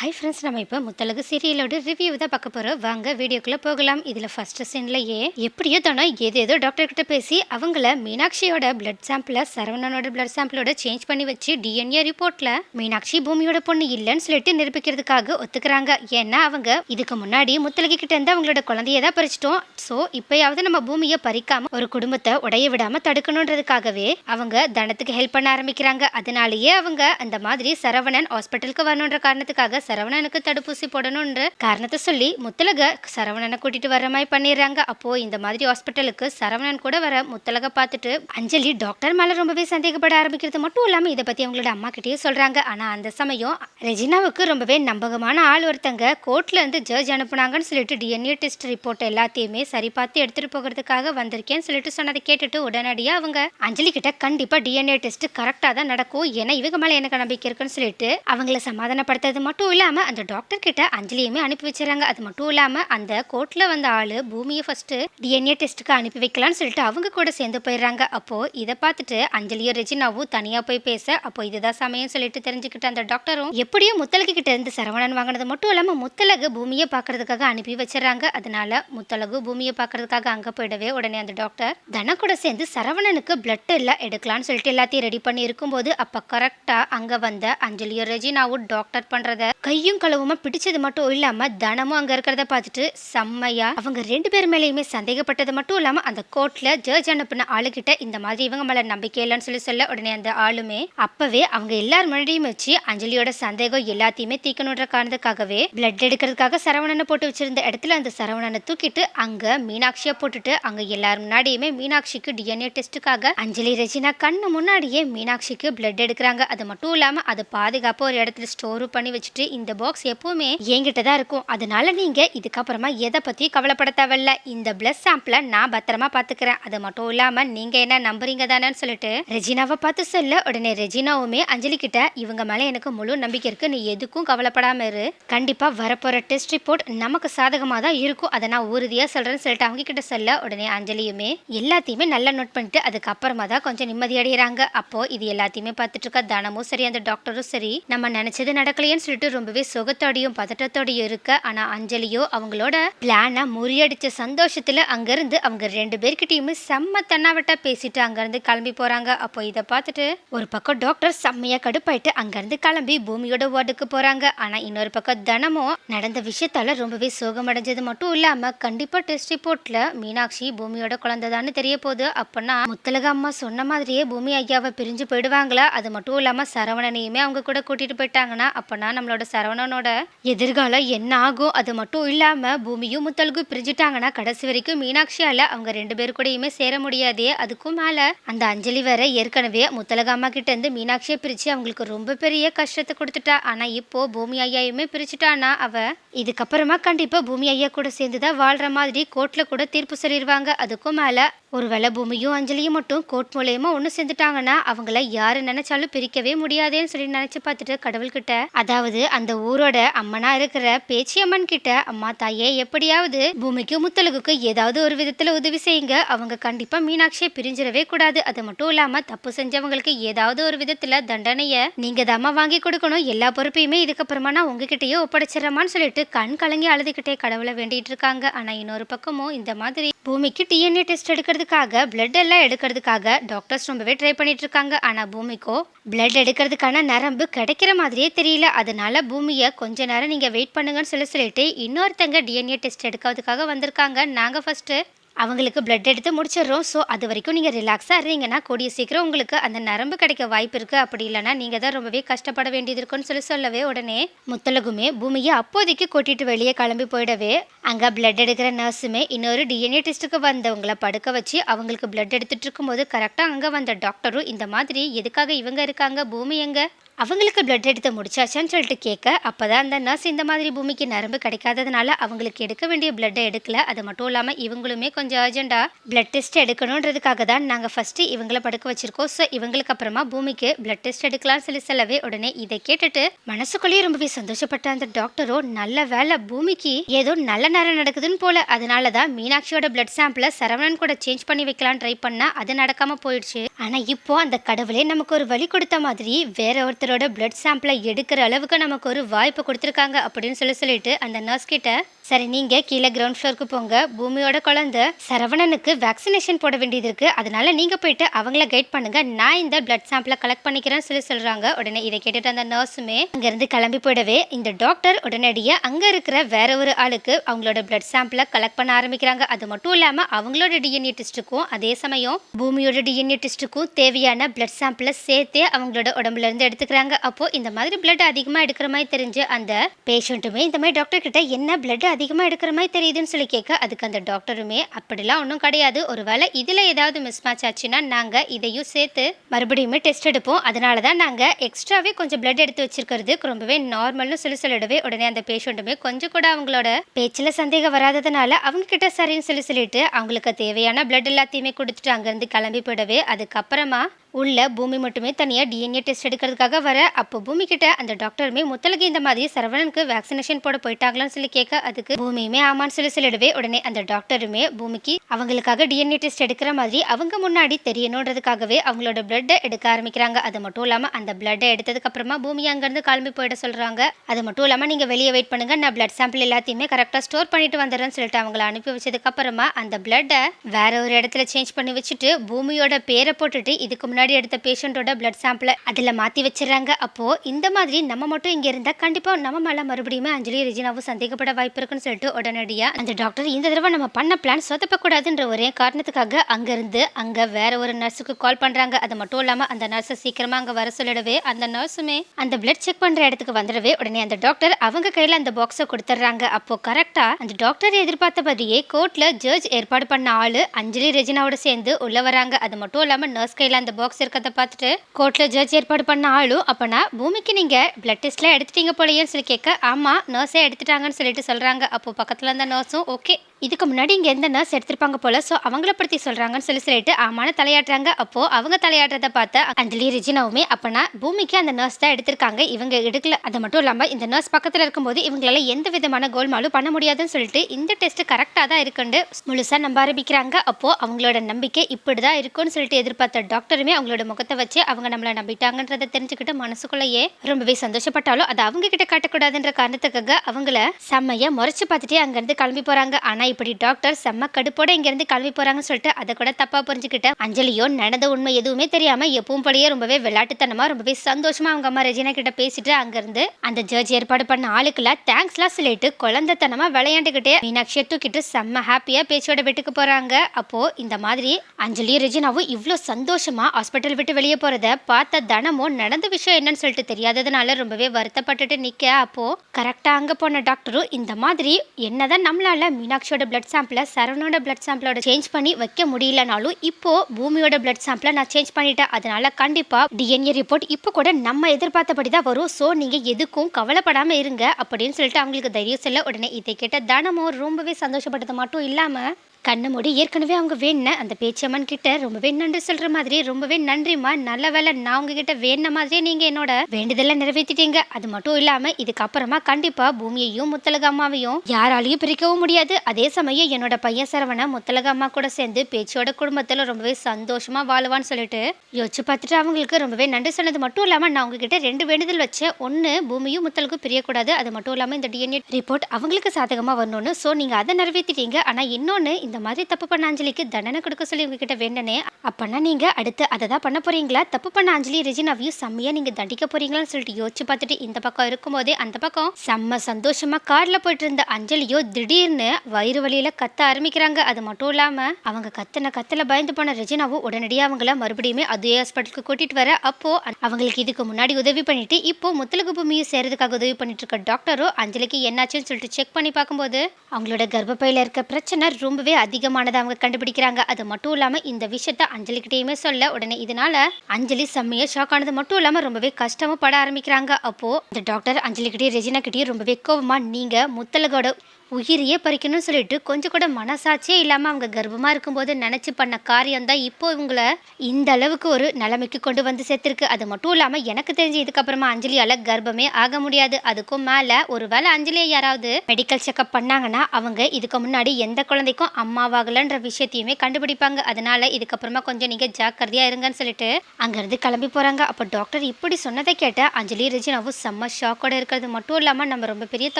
Hi friends நம்ம இப்போ Muthazhagu சீரியலோட review தான் பார்க்க போகிறோம் வாங்க வீடியோக்குள்ளே போகலாம். இதில் ஃபர்ஸ்ட் சீன்லையே எப்படியோ தானோ ஏதேதோ டாக்டர் கிட்ட பேசி அவங்கள மீனாட்சியோட பிளட் சாம்பிளை சரவணனோட பிளட் சாம்பிளோட சேஞ்ச் பண்ணி வச்சு டிஎன்ஏ ரிப்போர்ட்ல மீனாட்சி பூமியோட பொண்ணு இல்லைன்னு சொல்லிட்டு நிரூபிக்கிறதுக்காக ஒத்துக்கிறாங்க. ஏன்னா அவங்க இதுக்கு முன்னாடி முத்தலகு கிட்ட இருந்து அவங்களோட குழந்தைய தான் பறிச்சிட்டோம். ஸோ இப்பயாவது நம்ம பூமியை பறிக்காம ஒரு குடும்பத்தை உடைய விடாம தடுக்கணுன்றதுக்காகவே அவங்க தனத்துக்கு ஹெல்ப் பண்ண ஆரம்பிக்கிறாங்க. அதனாலேயே அவங்க அந்த மாதிரி சரவணன் ஹாஸ்பிட்டலுக்கு வரணுன்ற காரணத்துக்காக சரவணனுக்கு தடுப்பூசி போடணுன்ற காரணத்தை சொல்லி முத்தலக சரவணனை கூட்டிட்டு வர மாதிரி பண்ணிடுறாங்க. அப்போ இந்த மாதிரி ஹாஸ்பிட்டலுக்கு சரவணன் கூட வர முத்தலக பார்த்துட்டு அஞ்சலி டாக்டர் மேல ரொம்பவே சந்தேகப்பட ஆரம்பிக்கிறது மட்டும் இல்லாம இதை பத்தி அவங்களோட அம்மா கிட்டேயே சொல்றாங்க. ஆனா அந்த சமயம் ரெஜினாவுக்கு ரொம்பவே நம்பகமான ஆள் ஒருத்தங்க கோர்ட்ல இருந்து ஜட்ஜ் அனுப்புனாங்கன்னு சொல்லிட்டு டிஎன்ஏ டெஸ்ட் ரிப்போர்ட் எல்லாத்தையுமே சரி பார்த்து எடுத்துட்டு போகிறதுக்காக வந்திருக்கேன்னு சொல்லிட்டு சொன்னதை கேட்டுட்டு உடனடியா அவங்க அஞ்சலி கிட்ட கண்டிப்பா டிஎன்ஏ டெஸ்ட் கரெக்டா தான் நடக்கும். ஏன்னா இவங்க மேல எனக்கு நம்பிக்கை இருக்குன்னு சொல்லிட்டு அவங்கள சமாதானப்படுத்துறது மட்டும் இல்லாம அந்த டாக்டர் கிட்ட அஞ்சலியுமே அனுப்பி வச்சிடறாங்க. அது மட்டும் இல்லாமல் அந்த கோர்ட்டில் வந்த ஆள் பூமியை ஃபஸ்ட்டு டிஎன்ஏ டெஸ்ட்டுக்கு அனுப்பி வைக்கலாம்னு சொல்லிட்டு அவங்க கூட சேர்ந்து போயிடுறாங்க. அப்போது இதை பார்த்துட்டு அஞ்சலியும் ரெஜினாவும் தனியாக போய் பேச அப்போ இதுதான் சமயம் சொல்லிட்டு தெரிஞ்சுக்கிட்ட அந்த டாக்டரும் எப்படியோ முத்தலகு கிட்ட இருந்து சரவணன் வாங்கினது மட்டும் இல்லாமல் முத்தலகு பூமியை பார்க்கறதுக்காக அனுப்பி வச்சிடறாங்க. அதனால முத்தலகு பூமியை பார்க்கறதுக்காக அங்கே போயிடவே உடனே அந்த டாக்டர் தன கூட சேர்ந்து சரவணனுக்கு பிளட் எல்லாம் எடுக்கலாம்னு சொல்லிட்டு எல்லாத்தையும் ரெடி பண்ணி இருக்கும்போது அப்போ கரெக்டாக அங்கே வந்த அஞ்சலியும் ரெஜினாவும் டாக்டர் பண்ணுறத கையும் களவுமா பிடிச்சது மட்டும் இல்லாம தனமும் அங்க இருக்கிறத பார்த்துட்டு செம்மையா அவங்க ரெண்டு பேர் மேலேயுமே சந்தேகப்பட்டது மட்டும் இல்லாம அந்த கோர்ட்ல ஜட்ஜ் அனுப்பின ஆளுகிட்ட இந்த மாதிரி இவங்க மேல நம்பிக்கை இல்லைன்னு சொல்லி சொல்ல உடனே அந்த ஆளுமே அப்பவே அவங்க எல்லார் முன்னாடியும் வச்சு அஞ்சலியோட சந்தேகம் எல்லாத்தையுமே தீக்கணுன்ற காரணத்துக்காகவே பிளட் எடுக்கிறதுக்காக சரவணனை போட்டு வச்சிருந்த இடத்துல அந்த சரவணனை தூக்கிட்டு அங்க மீனாட்சியை போட்டுட்டு அங்க எல்லார் முன்னாடியுமே மீனாட்சிக்கு டிஎன்ஏ டெஸ்ட்டுக்காக அஞ்சலி ரெஜினா கண்ணு முன்னாடியே மீனாட்சிக்கு பிளட் எடுக்கிறாங்க. அது மட்டும் இல்லாம அதை பாதுகாப்பா ஒரு இடத்துல ஸ்டோர் பண்ணி வச்சுட்டு இந்த பாக்ஸ் எப்பவுமே என்கிட்ட தான் இருக்கும். அதனால நீங்க இதுக்கப்புறமா எதை பத்தியும் கவலைப்பட தேவையில்ல. இந்த பிளஸ் சாம்பிளை நான் பத்திரமா பாத்துக்கிறேன் அது மட்டும் இல்லாம நீங்க என்ன நம்புறீங்க தானேன்னு சொல்லிட்டு ரெஜினாவை பார்த்து சொல்ல உடனே ரெஜினாவுமே அஞ்சலி கிட்ட இவங்க மேல எனக்கு முழு நம்பிக்கை இருக்கு. நீ எதுக்கும் கவலைப்படாம இரு. கண்டிப்பா வரப்போற டெஸ்ட் ரிப்போர்ட் நமக்கு சாதகமா தான் இருக்கும். அதை நான் உறுதியா சொல்றேன்னு சொல்லிட்டு அவங்க கிட்ட சொல்ல உடனே அஞ்சலியுமே எல்லாத்தையுமே நல்லா நோட் பண்ணிட்டு அதுக்கப்புறமா தான் கொஞ்சம் நிம்மதி அடைகிறாங்க அப்போ இது எல்லாத்தையுமே பார்த்துட்டு இருக்க. தனமும் சரி அந்த டாக்டரும் சரி. நம்ம நினைச்சது நடக்கலையேன்னு சொல்லிட்டு ரொம்ப ரொம்பவே சுகத்தோடையும் பதட்டத்தோடையும் இருக்க ஆனால் அஞ்சலியோ அவங்களோட பிளானை முறியடிச்ச சந்தோஷத்தில் அங்கேருந்து அவங்க ரெண்டு பேர்கிட்டையுமே செம்ம தன்னாவட்டா பேசிட்டு அங்கேருந்து கிளம்பி போகிறாங்க அப்போ இதை பார்த்துட்டு ஒரு பக்கம் டாக்டர் செம்மையாக கடுப்பாயிட்டு அங்கேருந்து கிளம்பி பூமியோட வார்டுக்கு போகிறாங்க ஆனால் இன்னொரு பக்கம் தினமும் நடந்த விஷயத்தால் ரொம்பவே சோகமடைஞ்சது மட்டும் இல்லாமல் கண்டிப்பாக டெஸ்ட் ரிப்போர்ட்டில் மீனாட்சி பூமியோட குழந்தைதான்னு தெரிய போகுது. அப்படின்னா முத்தலக அம்மா சொன்ன மாதிரியே பூமி ஐயாவை பிரிஞ்சு போயிடுவாங்களா? அது மட்டும் இல்லாமல் சரவணனையுமே அவங்க கூட கூட்டிகிட்டு போயிட்டாங்கன்னா அப்பனா நம்மளோட சரவணனோட எதிர்காலம் என்ன ஆகும் அது மட்டும் இல்லாம பூமியும் முத்தலுக்கும் பிரிஞ்சுட்டாங்கன்னா கடைசி வரைக்கும் மீனாட்சியால அவங்க ரெண்டு பேர் கூடயுமே சேர முடியாதே. அதுக்கும் மேல அந்த அஞ்சலி வேற ஏற்கனவே முத்தலக அம்மா கிட்ட இருந்து மீனாட்சியை பிரிச்சு அவங்களுக்கு ரொம்ப பெரிய கஷ்டத்தை கொடுத்துட்டா. ஆனா இப்போ பூமி ஐயாயுமே பிரிச்சுட்டானா அவ இதுக்கப்புறமா கண்டிப்பா பூமி ஐயா கூட சேர்ந்துதான் வாழ்ற மாதிரி கோர்ட்ல கூட தீர்ப்பு சொல்லிடுவாங்க அதுக்கும் மேல ஒருவேளை பூமியும் அஞ்சலியும் மட்டும் கோர்ட் மூலயமா ஒன்று செஞ்சுட்டாங்கன்னா அவங்கள யாரு நினைச்சாலும் பிரிக்கவே முடியாதேன்னு சொல்லி நினைச்சு பார்த்துட்டு கடவுள்கிட்ட அதாவது அந்த ஊரோட அம்மனா இருக்கிற பேச்சியம்மன் கிட்ட அம்மா தாயே எப்படியாவது பூமிக்கு முத்தலகுக்கு ஏதாவது ஒரு விதத்துல உதவி செய்யுங்க. அவங்க கண்டிப்பா மீனாட்சியை பிரிஞ்சிடவே கூடாது. அது மட்டும் இல்லாம தப்பு செஞ்சவங்களுக்கு ஏதாவது ஒரு விதத்துல தண்டனைய நீங்க தாம்மா வாங்கி கொடுக்கணும். எல்லா பொறுப்பையுமே இதுக்கப்புறமா நான் உங்ககிட்டயே ஒப்படைச்சிடறமான்னு சொல்லிட்டு கண் கலங்கி அழுதுகிட்டே கடவுளை வேண்டிட்டு இருக்காங்க. ஆனா இன்னொரு பக்கமும் இந்த மாதிரி பூமிக்கு டிஎன்ஏ டெஸ்ட் எடுக்கிறதுக்காக பிளட் எல்லாம் எடுக்கிறதுக்காக டாக்டர்ஸ் ரொம்பவே ட்ரை பண்ணிட்டு இருக்காங்க ஆனால் பூமிக்கோ பிளட் எடுக்கிறதுக்கான நரம்பு கிடைக்கிற மாதிரியே தெரியல. அதனால பூமியை கொஞ்ச நேரம் நீங்கள் வெயிட் பண்ணுங்கன்னு சொல்லி சொல்லிட்டு இன்னொருத்தங்க டிஎன்ஏ டெஸ்ட் எடுக்கிறதுக்காக வந்திருக்காங்க. நாங்கள் ஃபஸ்ட்டு அவங்களுக்கு பிளட் எடுத்து முடிச்சிடுறோம். ஸோ அது வரைக்கும் நீங்கள் ரிலாக்ஸாக இருந்தீங்கன்னா கூடிய சீக்கிரம் உங்களுக்கு அந்த நரம்பு கிடைக்க வாய்ப்பு இருக்குது அப்படி இல்லைன்னா நீங்கள் தான் ரொம்பவே கஷ்டப்பட வேண்டியது இருக்குன்னு சொல்லி சொல்லவே உடனே முத்தலகுமே பூமியை அப்போதைக்கு கூட்டிட்டு வெளியே கிளம்பி போயிடவே அங்கே பிளட் எடுக்கிற நர்ஸுமே இன்னொரு டிஎன்ஏ டெஸ்ட்டுக்கு வந்தவங்கள படுக்க வச்சு அவங்களுக்கு பிளட் எடுத்துட்டு இருக்கும்போது கரெக்டாக அங்கே வந்த டாக்டரும் இந்த மாதிரி எதுக்காக இவங்க இருக்காங்க? பூமி எங்கே? அவங்களுக்கு பிளட் எடுத்து முடிச்சாச்சான்னு சொல்லிட்டு கேட்க அப்பதான் அந்த நர்ஸ் இந்த மாதிரி பூமிக்கு நரம்பு கிடைக்காததுனால அவங்களுக்கு எடுக்க வேண்டிய பிளட்டை எடுக்கல. அது மட்டும் இல்லாமல் இவங்களுமே கொஞ்சம் அர்ஜெண்டாக பிளட் டெஸ்ட் எடுக்கணுன்றதுக்காக தான் நாங்கள் ஃபஸ்ட்டு இவங்களை படுக்க வச்சிருக்கோம். ஸோ இவங்களுக்கு அப்புறமா பூமிக்கு பிளட் டெஸ்ட் எடுக்கலாம்னு சொல்லி சொல்லவே உடனே இதை கேட்டுட்டு மனசுக்குள்ளேயே ரொம்பவே சந்தோஷப்பட்ட அந்த டாக்டரோ நல்ல வேலை பூமிக்கு ஏதோ நல்ல நேரம் நடக்குதுன்னு போல. அதனால தான் மீனாட்சியோட பிளட் சாம்பிளை சரவணன் கூட சேஞ்ச் பண்ணி வைக்கலாம் ட்ரை பண்ணால் அது நடக்காமல் போயிடுச்சு. ஆனால் இப்போ அந்த கடவுளே நமக்கு ஒரு வழி கொடுத்த மாதிரி வேற ஒருத்தர் ஒருத்தரோட பிளட் சாம்பிளை எடுக்கிற அளவுக்கு நமக்கு ஒரு வாய்ப்பு கொடுத்துருக்காங்க அப்படின்னு சொல்லி சொல்லிட்டு அந்த நர்ஸ் கிட்ட சரி நீங்க கீழே கிரவுண்ட் ஃப்ளோருக்கு போங்க. பூமியோட குழந்த சரவணனுக்கு வேக்சினேஷன் போட வேண்டியது இருக்கு. அதனால நீங்க போயிட்டு அவங்கள கைட் பண்ணுங்க. நான் இந்த பிளட் சாம்பிளை கலெக்ட் பண்ணிக்கிறேன்னு சொல்லி சொல்றாங்க. உடனே இதை கேட்டுட்டு அந்த நர்ஸுமே அங்கிருந்து கிளம்பி போயிடவே இந்த டாக்டர் உடனடியாக அங்க இருக்கிற வேற ஒரு ஆளுக்கு அவங்களோட பிளட் சாம்பிளை கலெக்ட் பண்ண ஆரம்பிக்கிறாங்க. அது மட்டும் இல்லாம அவங்களோட டிஎன்ஏ டெஸ்ட்டுக்கும் அதே சமயம் பூமியோட டிஎன்ஏ டெஸ்ட்டுக்கும் தேவையான பிளட் சாம்பிளை சேர்த்தே அவங்களோட உடம்புல இருந்து எடுத்துக்கிறாங்க. அப்போ இந்த மாதிரி பிளட் அதிகமா எடுக்கிற மாதிரி தெரிஞ்சு அந்த பேஷண்ட்டுமே இந்த மாதிரி டாக்டர் கிட்ட என்ன பிளட் அதிகமாக எடுக்கிற மாதிரி தெரியுதுன்னு சொல்லி கேட்க அதுக்கு அந்த டாக்டருமே அப்படிலாம் ஒன்றும் கிடையாது. ஒருவேளை இதில் ஏதாவது மிஸ் மேட்ச் ஆச்சுன்னா நாங்கள் இதையும் சேர்த்து மறுபடியுமே டெஸ்ட் எடுப்போம். அதனால தான் நாங்கள் எக்ஸ்ட்ராவே கொஞ்சம் பிளட் எடுத்து வச்சிருக்கிறதுக்கு ரொம்பவே நார்மல்னு சொல்லி சொல்லிடவே உடனே அந்த பேஷண்ட்டுமே கொஞ்சம் கூட அவங்களோட பேச்சில் சந்தேகம் வராததுனால அவங்க கிட்ட சரின்னு சொல்லி சொல்லிட்டு அவங்களுக்கு தேவையான பிளட் எல்லாத்தையுமே கொடுத்துட்டு அங்கேருந்து கிளம்பி போயிடவே அதுக்கப்புறமா உள்ள பூமி மட்டுமே தனியாக டிஎன்ஏ டெஸ்ட் எடுக்கிறதுக்காக வர அப்போ பூமி கிட்ட அந்த டாக்டருமே முத்தலகி இந்த மாதிரி சரவணனுக்கு வேக்சினேஷன் போட போயிட்டாங்களான்னு சொல்லி கேட்க அதுக்கு பூமியுமே ஆமான்னு சொல்லி சொல்லிடவே உடனே அந்த டாக்டருமே பூமிக்கு அவங்களுக்காக டிஎன்ஏ டெஸ்ட் எடுக்கிற மாதிரி அவங்க முன்னாடி தெரியணுன்றதுக்காகவே அவங்களோட பிளட்டை எடுக்க ஆரம்பிக்கிறாங்க. அது மட்டும் இல்லாமல் அந்த பிளட்டை எடுத்ததுக்கு அப்புறமா பூமி அங்கேருந்து கிளம்பி போயிட சொல்கிறாங்க அது மட்டும் இல்லாமல் நீங்கள் வெளியே வெயிட் பண்ணுங்க. நான் பிளட் சாம்பிள் எல்லாத்தையுமே கரெக்டாக ஸ்டோர் பண்ணிட்டு வந்துடுறேன்னு சொல்லிட்டு அவங்கள அனுப்பி வச்சதுக்கு அப்புறமா அந்த பிளட்டை வேற ஒரு இடத்துல சேஞ்ச் பண்ணி வச்சுட்டு பூமியோட பேரை போட்டுட்டு இதுக்கு முன்னாடி முன்னாடி எடுத்த பேஷண்ட்டோட பிளட் சாம்பிளை அதில் மாற்றி வச்சிடறாங்க. அப்போது இந்த மாதிரி நம்ம மட்டும் இங்கே இருந்தால் கண்டிப்பாக நம்ம மேலே மறுபடியும் அஞ்சலி ரெஜினாவும் சந்தேகப்பட வாய்ப்பு இருக்குன்னு சொல்லிட்டு உடனடியாக அந்த டாக்டர் இந்த தடவை நம்ம பண்ண பிளான் சொதப்பக்கூடாதுன்ற ஒரே காரணத்துக்காக அங்கேருந்து அங்கே வேற ஒரு நர்ஸுக்கு கால் பண்ணுறாங்க அது மட்டும் இல்லாமல் அந்த நர்ஸை சீக்கிரமாக அங்கே வர சொல்லிடவே அந்த நர்ஸுமே அந்த பிளட் செக் பண்ணுற இடத்துக்கு வந்துடவே உடனே அந்த டாக்டர் அவங்க கையில் அந்த பாக்ஸை கொடுத்துட்றாங்க. அப்போ கரெக்டாக அந்த டாக்டர் எதிர்பார்த்தபடியே கோர்ட்டில் ஜட்ஜ் ஏற்பாடு பண்ண ஆள் அஞ்சலி ரெஜினாவோட சேர்ந்து உள்ளே வராங்க. அது மட்டும் இல்லாமல் நர்ஸ் கையில் அந்த பாக்ஸ் இருக்கிறத பார்த்துட்டு கோர்ட்டில் ஜட்ஜ் ஏற்பாடு பண்ண ஆளும் அப்போனா பூமிக்கு நீங்கள் பிளட் டெஸ்ட்லாம் எடுத்துட்டீங்க போலையேன்னு சொல்லி கேட்க ஆமாம் நர்ஸே எடுத்துட்டாங்கன்னு சொல்லிட்டு சொல்கிறாங்க அப்போ பக்கத்தில் இருந்த நர்ஸும் ஓகே இதுக்கு முன்னாடி இங்கே எந்த நர்ஸ் எடுத்திருப்பாங்க போல. ஸோ அவங்கள பற்றி சொல்கிறாங்கன்னு சொல்லி சொல்லிட்டு ஆமான தலையாடுறாங்க அப்போது அவங்க தலையாடுறத பார்த்த அஞ்சலி ரிஜினாவுமே அப்போனா பூமிக்கு அந்த நர்ஸ் தான் எடுத்திருக்காங்க. இவங்க எடுக்கல. அது மட்டும் இல்லாமல் இந்த நர்ஸ் பக்கத்தில் இருக்கும்போது இவங்களால எந்த விதமான கோல்மாலும் பண்ண முடியாதுன்னு சொல்லிட்டு இந்த டெஸ்ட் கரெக்டாக தான் இருக்குன்னு முழுசாக நம்ப ஆரம்பிக்கிறாங்க. அப்போ அவங்களோட நம்பிக்கை இப்படி தான் இருக்கும்னு சொல்லிட்டு எதிர்பார்த்த டாக்டருமே அவங்களோட முகத்தை வச்சு அவங்க நம்மளை நம்பிட்டாங்கன்றதை தெரிஞ்சுக்கிட்டு மனசுக்குள்ளேயே ரொம்பவே சந்தோஷப்பட்டாலும் அது அவங்க கிட்ட காட்டக்கூடாதுன்ற காரணத்துக்காக அவங்கள செம்மையை முறைச்சு பார்த்துட்டே அங்கேருந்து கிளம்பி போகிறாங்க ஆனால் ஆனால் இப்படி டாக்டர் செம்ம கடுப்போட இங்கேருந்து கிளம்பி போறாங்கன்னு சொல்லிட்டு அதை கூட தப்பாக புரிஞ்சுக்கிட்டேன். அஞ்சலியோ நடந்த உண்மை எதுவுமே தெரியாம எப்பவும் போலயே ரொம்பவே விளையாட்டுத்தனமா ரொம்பவே சந்தோஷமா அவங்க அம்மா ரெஜினா கிட்ட பேசிட்டு அங்கிருந்து அந்த ஜட்ஜ் ஏற்பாடு பண்ண ஆளுக்கெல்லாம் தேங்க்ஸ்லாம் சொல்லிட்டு குழந்தைத்தனமா விளையாண்டுக்கிட்டே மீனாட்சியை தூக்கிட்டு செம்ம ஹாப்பியா பேச்சோட வீட்டுக்கு போறாங்க. அப்போ இந்த மாதிரி அஞ்சலியும் ரெஜினாவும் இவ்வளோ சந்தோஷமா ஹாஸ்பிட்டல் விட்டு வெளியே போகிறத பார்த்த தனமும் நடந்த விஷயம் என்னன்னு சொல்லிட்டு தெரியாததுனால ரொம்பவே வருத்தப்பட்டுட்டு நிக்க. அப்போ கரெக்டா அங்க போன டாக்டரும் இந்த மாதிரி என்னதான் நம்மளால மீனாட்சியோட பிளட் சாம்பிளை சரவணோட பிளட் சாம்பிளோட சேஞ்ச் பண்ணி வைக்க முடியலனாலும் இப்போ பூமியோட பிளட் சாம்பிளை நான் சேஞ்ச் பண்ணிட்டேன். அதனால கண்டிப்பா டிஎன்ஏ ரிப்போர்ட் இப்போ கூட நம்ம எதிர்பார்த்தபடி தான் வரும். ஸோ நீங்க எதுக்கும் கவலைப்படாம இருங்க அப்படின்னு சொல்லிட்டு அவங்களுக்கு தைரியம் சொல்ல உடனே இதை கேட்ட தனமும் ரொம்பவே சந்தோஷப்பட்டது மட்டும் இல்லாம கண்ணு மூடி ஏற்கனவே அவங்க வேணுன. அந்த பேச்சம்மன் கிட்ட ரொம்பவே நன்றி சொல்ற மாதிரி ரொம்பவே நன்றிம்மா. நல்ல வேலை நான் உங்ககிட்ட வேணுன மாதிரியே நீங்க என்னோட வேண்டுதலை நிறைவேற்றிட்டீங்க அது மட்டும் இல்லாம இதுக்கப்புறமா கண்டிப்பா பூமியையும் முத்தலக அம்மாவையும் யாராலையும் பிரிக்கவும் முடியாது. அதே சமயம் என்னோட பையன் சரவண முத்தலக அம்மா கூட சேர்ந்து பேச்சோட குடும்பத்துல ரொம்பவே சந்தோஷமா வாழுவான்னு சொல்லிட்டு யோசிச்சு பார்த்துட்டு அவங்களுக்கு ரொம்பவே நன்றி சொன்னது மட்டும் இல்லாம நான் உங்ககிட்ட ரெண்டு வேண்டுதல் வச்சேன். ஒன்னு பூமியும் முத்தலுக்கும் பிரியக்கூடாது. அது மட்டும் இல்லாம இந்த டிஎன்ஏ ரிப்போர்ட் அவங்களுக்கு சாதகமா வரணும்னு. ஸோ நீங்க அதை நிறைவேற்றிட்டீங்க ஆனா இன்னொன்னு இந்த மாதிரி தப்பு பண்ண அஞ்சலிக்கு தண்டனை கொடுக்க சொல்லி உங்ககிட்ட வேண்டனே. அப்பனா நீங்க அடுத்து அதை தான் பண்ண போறீங்களா? தப்பு பண்ண அஞ்சலி ரெஜினாவையும் செம்மையா நீங்க தண்டிக்க போறீங்களான்னு சொல்லிட்டு யோசிச்சு பார்த்துட்டு இந்த பக்கம் இருக்கும்போதே அந்த பக்கம் செம்ம சந்தோஷமா கார்ல போயிட்டு இருந்த அஞ்சலியோ திடீர்னு வயிறு வழியில கத்த ஆரம்பிக்கிறாங்க. அது மட்டும் இல்லாம அவங்க கத்தன கத்தல பயந்து போன ரெஜினாவும் உடனடியாக அவங்கள மறுபடியுமே அதே ஹாஸ்பிட்டலுக்கு கூட்டிட்டு வர. அப்போ அவங்களுக்கு இதுக்கு முன்னாடி உதவி பண்ணிட்டு இப்போ முத்தலகு பூமியை சேரதுக்காக உதவி பண்ணிட்டு இருக்க டாக்டரும் அஞ்சலிக்கு என்னாச்சுன்னு சொல்லிட்டு செக் பண்ணி பார்க்கும்போது அவங்களோட கர்ப்பப்பையில இருக்க பிரச்சனை ரொம்பவே அதிகமானதை அவங்க கண்டுபிடிக்கிறாங்க. அது மட்டும் இல்லாமல் இந்த விஷயத்த அஞ்சலிக்கிட்டேயுமே சொல்ல உடனே இதனால அஞ்சலி செம்மையா ஷாக் ஆனது. மட்டும் இல்லாம ரொம்பவே கஷ்டமும் பட ஆரம்பிக்கிறாங்க. அப்போ இந்த டாக்டர் அஞ்சலிக்கிட்டே ரெஜினா கிட்டேயும் ரொம்பவே கோவமா நீங்க முத்தலகோட உயிரையே பறிக்கணும்னு சொல்லிட்டு கொஞ்சம் கூட மனசாட்சியே இல்லாமல் அவங்க கர்ப்பமாக இருக்கும்போது நினச்சி பண்ண காரியம்தான் இப்போ இவங்கள இந்த அளவுக்கு ஒரு நிலைமைக்கு கொண்டு வந்து சேர்த்திருக்கு. அது மட்டும் இல்லாமல் எனக்கு தெரிஞ்சு இதுக்கப்புறமா அஞ்சலியால் கர்ப்பமே ஆக முடியாது. அதுக்கும் மேல ஒருவேளை அஞ்சலியை யாராவது மெடிக்கல் செக்அப் பண்ணாங்கன்னா அவங்க இதுக்கு முன்னாடி எந்த குழந்தைக்கும் அம்மாவாகலன்ற விஷயத்தையுமே கண்டுபிடிப்பாங்க. அதனால இதுக்கப்புறமா கொஞ்சம் நீங்கள் ஜாக்கிரதையாக இருங்கன்னு சொல்லிட்டு அங்கேருந்து கிளம்பி போகிறாங்க அப்போ டாக்டர் இப்படி சொன்னதை கேட்ட அஞ்சலி ரெஜினாவும் செம்ம ஷாக்கோட இருக்கிறது. மட்டும் இல்லாமல் நம்ம ரொம்ப பெரிய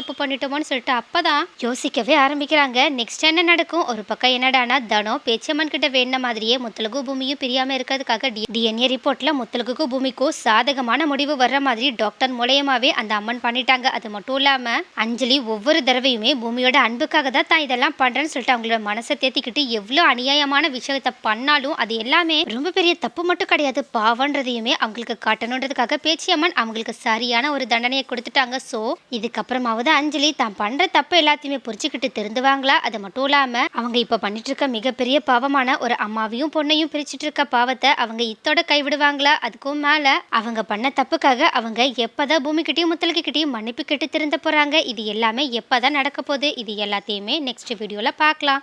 தப்பு பண்ணிட்டோமோன்னு சொல்லிட்டு அப்பதான் யோசிக்கவே ஆரம்பிக்கிறாங்க. நெக்ஸ்ட் என்ன நடக்கும்? ஒரு பக்கம் என்னடானா தனோ பேச்சம்மன் கிட்ட வேணுன மாதிரியே முத்தலகு பூமியும் பிரியாம இருக்கிறதுக்காக டிஎன்ஏ ரிப்போர்ட்ல முத்தலகுக்கு பூமிக்கும் சாதகமான முடிவு வர்ற மாதிரி டாக்டர் மூலயமாவே அந்த அம்மன் பண்ணிட்டாங்க. அது மட்டும் இல்லாம அஞ்சலி ஒவ்வொரு தடவையுமே பூமியோட அன்புக்காக தான் தான் இதெல்லாம் பண்றேன்னு சொல்லிட்டு அவங்களோட மனசை தேத்திக்கிட்டு எவ்வளோ அநியாயமான விஷயத்தை பண்ணாலும் அது எல்லாமே ரொம்ப பெரிய தப்பு மட்டும் கிடையாது. பாவன்றதையுமே அவங்களுக்கு காட்டணுன்றதுக்காக பேச்சியம்மன் அவங்களுக்கு சரியான ஒரு தண்டனையை கொடுத்துட்டாங்க. ஸோ இதுக்கப்புறமாவது அஞ்சலி தான் பண்ற தப்பு எல்லாத்தையும் புரிச்சுக்கிட்டு திருந்துவாங்களா? அது மட்டும் இல்லாமல் அவங்க இப்போ பண்ணிட்டு இருக்க மிகப்பெரிய பாவமான ஒரு அம்மாவையும் பொண்ணையும் பிரிச்சுட்டு இருக்க பாவத்தை அவங்க இத்தோட கைவிடுவாங்களா? அதுக்கும் மேலே அவங்க பண்ண தப்புக்காக அவங்க எப்போதான் பூமிக்கிட்டையும் முத்தலுக்கிட்டையும் மன்னிப்பு கேட்டு திருந்த போகிறாங்க இது எல்லாமே எப்போதான் நடக்க போகுது? இது எல்லாத்தையுமே நெக்ஸ்ட் வீடியோவில் பார்க்கலாம்.